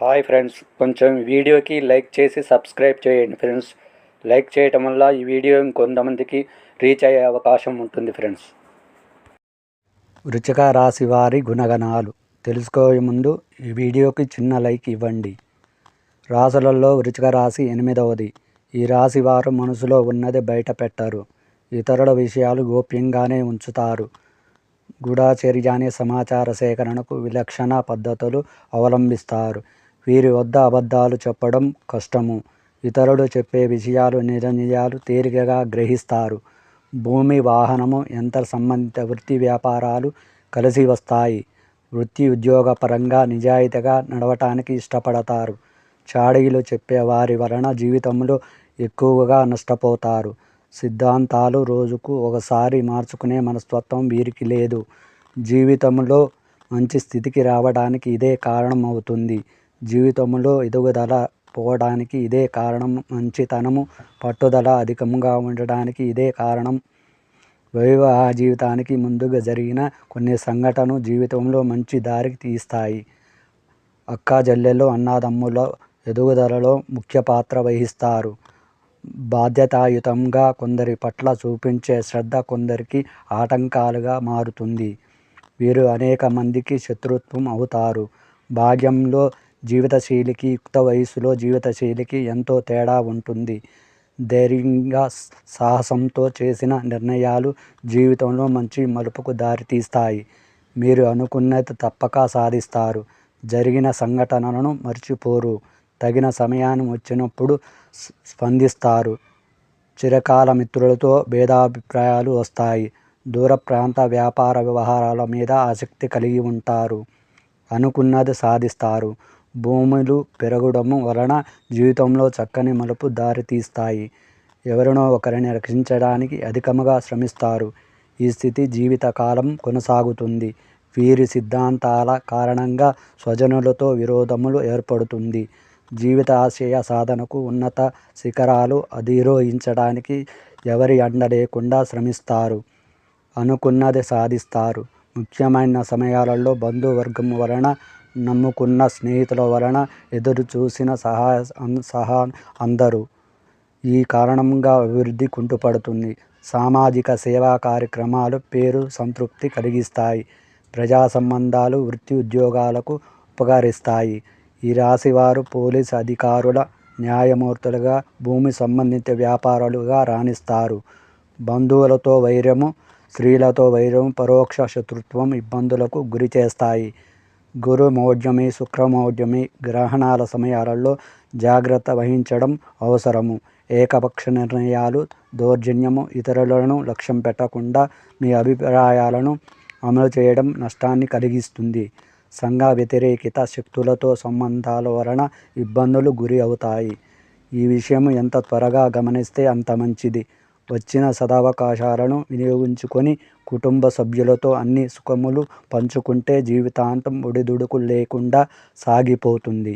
Hi friends కొంచెం వీడియోకి like చేసి సబ్స్క్రైబ్ చేయండి ఫ్రెండ్స్. లైక్ చేయటం వల్ల ఈ వీడియో ఇంకొంతమందికి రీచ్ అయ్యే అవకాశం ఉంటుంది ఫ్రెండ్స్. వృచిక రాశి వారి గుణగణాలు. తెలుసుకోవే ముందు ఈ వీడియోకి చిన్న లైక్ ఇవ్వండి. రాసులలో వృచిక రాశి ఎనిమిదవది. ఈ రాశి వారు మనసులో ఉన్నది బయట పెట్టరు. ఇతరుల విషయాలు గోప్యంగానే ఉంచుతారు. గూఢచర్య అనే సమాచార సేకరణకు విలక్షణ పద్ధతులు అవలంబిస్తారు. వీరి వద్ద అబద్ధాలు చెప్పడం కష్టము. ఇతరులు చెప్పే విషయాలు నిజ నిజాలు తేలికగా గ్రహిస్తారు. భూమి వాహనము యంత్ర సంబంధిత వృత్తి వ్యాపారాలు కలిసి వస్తాయి. వృత్తి ఉద్యోగ పరంగా నిజాయితీగా నడవటానికి ఇష్టపడతారు. చాడీలు చెప్పే వారి వలన జీవితంలో ఎక్కువగా నష్టపోతారు. సిద్ధాంతాలు రోజుకు ఒకసారి మార్చుకునే మనస్తత్వం వీరికి లేదు. జీవితంలో మంచి స్థితికి రావడానికి ఇదే కారణం అవుతుంది జీవితంలో ఎదుగుదల పోవడానికి ఇదే కారణం. మంచితనము పట్టుదల అధికంగా ఉండడానికి ఇదే కారణం. వివాహ జీవితానికి ముందుగా జరిగిన కొన్ని సంఘటనలు జీవితంలో మంచి దారికి తీస్తాయి. అక్క చెల్లెలు అన్నదమ్ముల ఎదుగుదలలో ముఖ్య పాత్ర వహిస్తారు. బాధ్యతాయుతంగా కొందరి పట్ల చూపించే శ్రద్ధ కొందరికి ఆటంకాలుగా మారుతుంది. వీరు అనేక మందికి శత్రుత్వం అవుతారు. భాగ్యంలో జీవితశైలికి యుక్త వయసులో జీవితశైలికి ఎంతో తేడా ఉంటుంది. ధైర్యంగా సాహసంతో చేసిన నిర్ణయాలు జీవితంలో మంచి మలుపుకు దారితీస్తాయి. మీరు అనుకున్నది తప్పక సాధిస్తారు. జరిగిన సంఘటనలను మర్చిపోరు. తగిన సమయాన్ని వచ్చినప్పుడు స్పందిస్తారు. చిరకాల మిత్రులతో భేదాభిప్రాయాలు వస్తాయి. దూర ప్రాంత వ్యాపార వ్యవహారాల మీద ఆసక్తి కలిగి ఉంటారు. అనుకున్నది సాధిస్తారు. భూములు పెరగడము వలన జీవితంలో చక్కని మలుపు దారితీస్తాయి. ఎవరినో ఒకరిని రక్షించడానికి అధికముగా శ్రమిస్తారు. ఈ స్థితి జీవితకాలం కొనసాగుతుంది. వీరి సిద్ధాంతాల కారణంగా స్వజనులతో విరోధములు ఏర్పడుతుంది. జీవిత ఆశయ సాధనకు ఉన్నత శిఖరాలు అధిరోహించడానికి ఎవరి అండ లేకుండా శ్రమిస్తారు. అనుకున్నది సాధిస్తారు. ముఖ్యమైన సమయాలలో బంధువర్గం వలన నమ్ముకున్న స్నేహితుల వలన ఎదురు చూసిన సహాయ సహా అందరూ ఈ కారణంగా అభివృద్ధి కుంటుపడుతుంది. సామాజిక సేవా కార్యక్రమాలు పేరు సంతృప్తి కలిగిస్తాయి. ప్రజా సంబంధాలు వృత్తి ఉద్యోగాలకు ఉపకరిస్తాయి. ఈ రాశివారు పోలీస్ అధికారుల న్యాయమూర్తులుగా భూమి సంబంధిత వ్యాపారులుగా రాణిస్తారు. బంధువులతో వైరము స్త్రీలతో వైరం పరోక్ష శత్రుత్వం ఇబ్బందులకు గురి చేస్తాయి. గురు మౌఢ్యమి శుక్రమౌఢ్యమి గ్రహణాల సమయాలలో జాగ్రత్త వహించడం అవసరము. ఏకపక్ష నిర్ణయాలు దౌర్జన్యము ఇతరులను లక్ష్యం పెట్టకుండా మీ అభిప్రాయాలను అమలు చేయడం నష్టాన్ని కలిగిస్తుంది. సంఘ వ్యతిరేకిత శక్తులతో సంబంధాల వలన ఇబ్బందులు గురి అవుతాయి. ఈ విషయం ఎంత త్వరగా గమనిస్తే అంత మంచిది. వచ్చిన సదవకాశాలను వినియోగించుకొని కుటుంబ సభ్యులతో అన్ని సుఖములు పంచుకుంటే జీవితాంతం ఒడిదుడుకు లేకుండా సాగిపోతుంది.